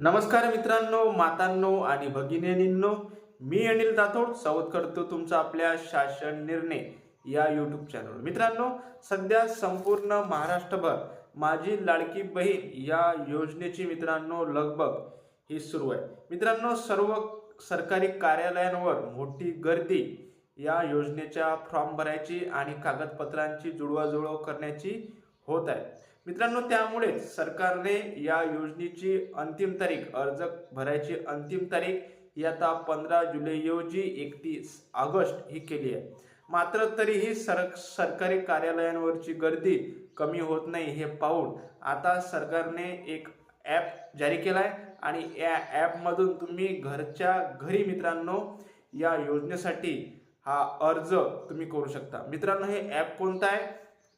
नमस्कार मित्रांनो मातांनो आणि भगिनींनो मी अनिल राठोड स्वागत करतो तुमचा आपल्या शासन निर्णय या यूट्यूब चॅनल मित्रांनो सध्या संपूर्ण महाराष्ट्रभर माझी लाडकी बहीण या योजनेची मित्रांनो लगबग ही सुरू आहे. मित्रांनो सर्व सरकारी कार्यालयांवर मोठी गर्दी या योजनेच्या फॉर्म भरायची आणि कागदपत्रांची जुळवाजुळव करण्याची होत आहे. मित्रांनो त्यामुळे सरकारने या योजनेची अंतिम तारीख अर्ज भरायची अंतिम तारीख ही आता पंधरा जुलैऐवजी एकतीस ऑगस्ट ही केली आहे. मात्र तरीही सर सरकारी कार्यालयांवरची गर्दी कमी होत नाही हे पाहून आता सरकारने एक ॲप जारी केला आहे आणि या ॲपमधून तुम्ही घरच्या घरी मित्रांनो या योजनेसाठी हा अर्ज तुम्ही करू शकता. मित्रांनो हे ॲप कोणतं आहे?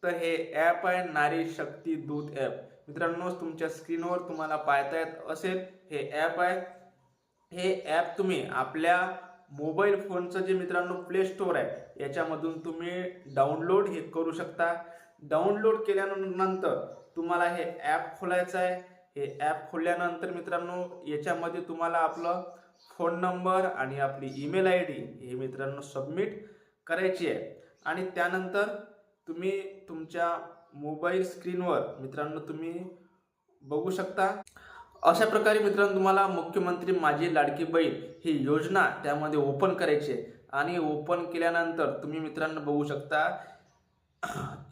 तर हे ॲप आहे नारी शक्ती दूत ॲप मित्रांनो तुमच्या स्क्रीनवर तुम्हाला पाहता येत असेल हे ॲप आहे. हे ॲप तुम्ही आपल्या मोबाईल फोनचं जे मित्रांनो प्ले स्टोअर आहे याच्यामधून तुम्ही डाउनलोड हे करू शकता. डाउनलोड केल्यानंतर तुम्हाला हे ॲप खोलायचं आहे. हे ॲप खोलल्यानंतर मित्रांनो याच्यामध्ये तुम्हाला आपलं फोन नंबर आणि आपली ईमेल आय डी हे मित्रांनो सबमिट करायची आहे. आणि त्यानंतर तुम्ही तुमच्या मोबाईल स्क्रीनवर मित्रांनो तुम्ही बघू शकता. अशा प्रकारे मित्रांनो तुम्हाला मुख्यमंत्री माझी लाडकी बहीण ही योजना त्यामध्ये ओपन करायची आहे. आणि ओपन केल्यानंतर तुम्ही मित्रांनो बघू शकता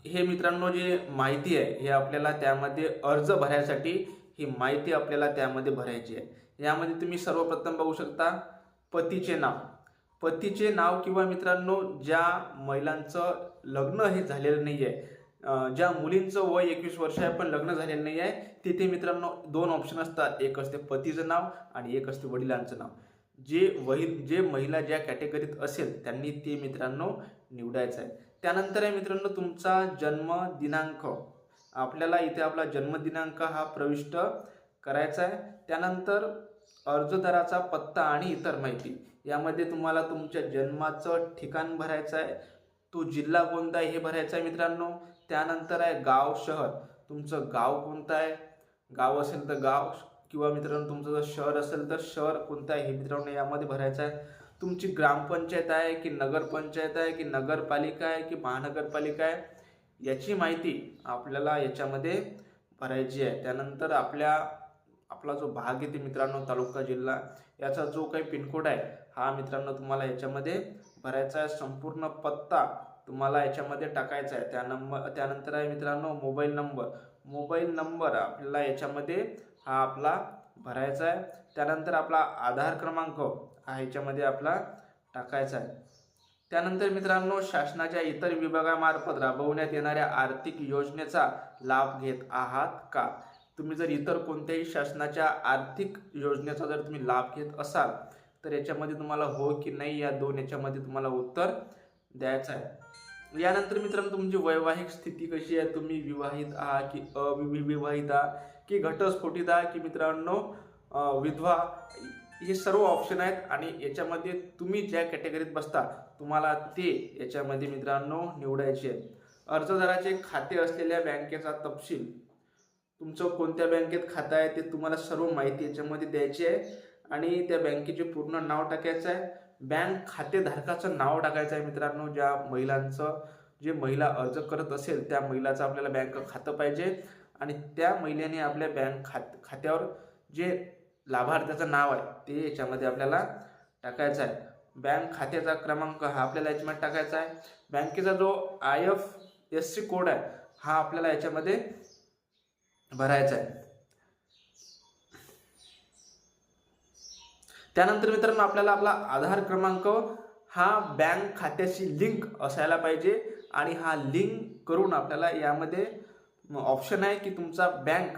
हे मित्रांनो जे माहिती आहे हे आपल्याला त्यामध्ये अर्ज भरायसाठी ही माहिती आपल्याला त्यामध्ये भरायची आहे. यामध्ये तुम्ही सर्वप्रथम बघू शकता पतीचे नाव. पतीचे नाव किंवा मित्रांनो ज्या महिलांचं लग्न हे झालेलं नाही आहे ज्या मुलींचं वय एकवीस वर्ष आहे पण लग्न झालेलं नाही आहे तिथे मित्रांनो दोन ऑप्शन असतात. एक असते पतीचं नाव आणि एक असते वडिलांचं नाव. जे वही जे महिला ज्या कॅटेगरीत असेल त्यांनी ते मित्रांनो निवडायचं आहे. त्यानंतर आहे मित्रांनो तुमचा जन्म दिनांक. आपल्याला इथे आपला जन्मदिनांक हा प्रविष्ट करायचा आहे. त्यानंतर अर्जदाराचा पत्ता आणि इतर माहिती. यामध्ये तुम्हाला तुमच्या जन्माचं ठिकाण भरायचं आहे. तो जिल्हा कोणता आहे हे भरायचं आहे मित्रांनो. त्यानंतर आहे गाव शहर. तुमचं गाव कोणतं आहे? गाव असेल तर गाव किंवा मित्रांनो तुमचं जर शहर असेल तर शहर कोणतं आहे हे मित्रांनो यामध्ये भरायचं आहे. तुमची ग्रामपंचायत आहे की नगरपंचायत आहे की नगरपालिका आहे की महानगरपालिका आहे? याची माहिती आपल्याला याच्यामध्ये भरायची आहे. त्यानंतर आपल्या आपला जो भाग येते मित्रांनो तालुका जिल्हा याचा जो काही पिनकोड आहे हा मित्रांनो तुम्हाला याच्यामध्ये भरायचा आहे. संपूर्ण पत्ता तुम्हाला याच्यामध्ये टाकायचा आहे. त्या नंबर त्यानंतर आहे मित्रांनो मोबाईल नंबर. मोबाईल नंबर आपल्याला याच्यामध्ये हा आपला भरायचा आहे. त्यानंतर आपला आधार क्रमांक हा याच्यामध्ये आपला टाकायचा आहे. त्यानंतर मित्रांनो शासनाच्या इतर विभागामार्फत राबवण्यात येणाऱ्या आर्थिक योजनेचा लाभ घेत आहात का? तुम्ही जर इतर कोणत्याही शासनाच्या आर्थिक योजनेचा जर तुम्ही लाभ घेत असाल तर याच्यामध्ये तुम्हाला हो की नाही या दोन याच्यामध्ये तुम्हाला उत्तर द्यायचं आहे. यानंतर मित्रांनो तुमची वैवाहिक स्थिती कशी आहे? तुम्ही विवाहित आहात की अविवाहित आहात की घटस्फोटित आहात की मित्रांनो विधवा? हे सर्व ऑप्शन आहेत आणि याच्यामध्ये तुम्ही ज्या कॅटेगरीत बसता तुम्हाला ते याच्यामध्ये मित्रांनो निवडायचे आहेत. अर्जदाराचे खाते असलेल्या बँकेचा तपशील. तुमचं कोणत्या बँकेत खातं आहे ते तुम्हाला सर्व माहिती याच्यामध्ये द्यायची आहे. आणि त्या बँकेचे पूर्ण नाव टाकायचं आहे. बँक खातेधारकाचं नाव टाकायचं आहे मित्रांनो ज्या महिलांचं जे महिला अर्ज करत असेल त्या महिलाचं आपल्याला बँक खातं पाहिजे. आणि त्या महिलेने आपल्या बँक खात खात्यावर जे लाभार्थ्याचं नाव आहे ते याच्यामध्ये आपल्याला टाकायचं आहे. बँक खात्याचा क्रमांक हा आपल्याला याच्यामध्ये टाकायचा आहे. बँकेचा जो I F S C code आहे हा आपल्याला याच्यामध्ये भरायचा आहे. त्यानंतर मित्रांनो आपल्याला आपला आधार क्रमांक हा बँक खात्याशी लिंक असायला पाहिजे आणि हा लिंक करून आपल्याला यामध्ये ऑप्शन आहे की तुमचा बँक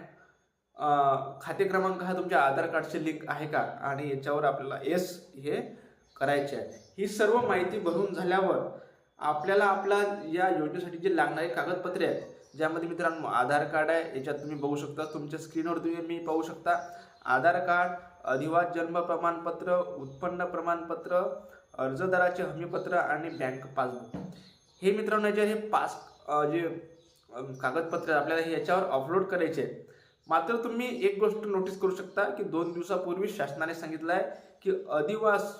खाते क्रमांक हा तुमच्या आधार कार्डशी लिंक आहे का? आणि याच्यावर आपल्याला येस हे करायचे आहे. ही सर्व माहिती भरून झाल्यावर आपल्याला आपला या योजनेसाठी जे लागणारे कागदपत्रे आहेत ज्यामध्ये मित्रांनो आधार कार्ड आहे याच्यात तुम्ही बघू शकता. तुमच्या स्क्रीनवर तुम्ही मी पाहू शकता. आधार कार्ड अधिवास जन्म प्रमाणपत्र उत्पन्न प्रमाणपत्र अर्जदाराचे हमीपत्र आणि बँक पासबुक हे मित्रांनो जे हे पास जे कागदपत्र आपल्याला हे याच्यावर अपलोड करायचे आहे मात्र तुम्ही एक गोष्ट नोटीस करू शकता की दोन दिवसापूर्वी शासनाने सांगितलं आहे की अधिवास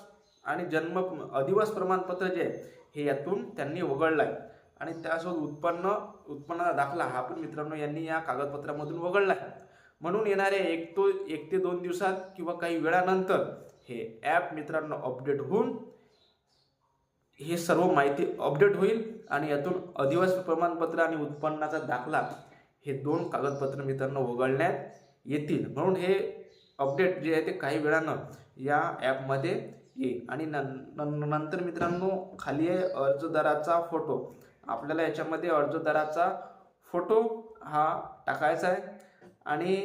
आणि जन्म अधिवास प्रमाणपत्र जे आहे हे यातून त्यांनी वगळलं आहे आणि त्यासोबत उत्पन्न उत्पन्नाचा दाखला हा पण मित्रांनो यांनी या कागदपत्रामधून वगळला आहे म्हणून येणाऱ्या एक तो एक ते दोन दिवसात किंवा काही वेळानंतर हे ॲप मित्रांनो अपडेट होऊन हे सर्व माहिती अपडेट होईल आणि यातून आदिवासी प्रमाणपत्र आणि उत्पन्नाचा दाखला हे दोन कागदपत्र मित्रांनो वगळण्यात येतील. म्हणून हे अपडेट जे आहे ते काही वेळानं या ॲपमध्ये येईल. आणि नंतर मित्रांनो खाली आहे अर्जदाराचा फोटो आपल्याला याच्यामध्ये अर्जदाराचा फोटो हा टाकायचा आहे. आणि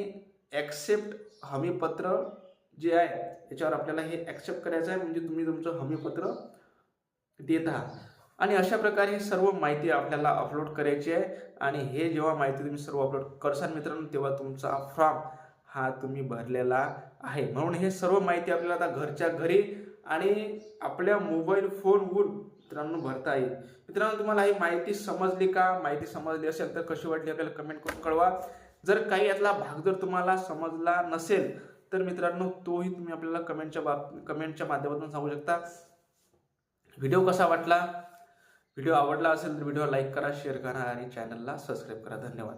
ॲक्सेप्ट हमीपत्र जे आहे याच्यावर आपल्याला हे ॲक्सेप्ट करायचं आहे म्हणजे तुम्ही तुमचं हमीपत्र देत आहात. आणि अशा प्रकारे ही सर्व माहिती आपल्याला अपलोड करायची आहे. आणि हे जेव्हा माहिती तुम्ही सर्व अपलोड करसाल मित्रांनो तेव्हा तुमचा फॉर्म हा तुम्ही भरलेला आहे. म्हणून हे सर्व माहिती आपल्याला आता घरच्या घरी आणि आपल्या मोबाईल फोनवरून मित्रांनो भरता येईल. मित्रांनो तुम्हाला ही माहिती समजली का? माहिती समजली असेल तर कशी वाटली आपल्याला कमेंट करून कळवा. जर काही यातला भाग जर तुम्हाला समजला नसेल तर मित्रांनो तोही तुम्ही आपल्याला कमेंटच्या बाब कमेंटच्या माध्यमातून सांगू शकता. व्हिडिओ कसा वाटला? व्हिडिओ आवडला असेल तर व्हिडिओ लाईक करा शेअर करा आणि चॅनलला सबस्क्राईब करा. धन्यवाद.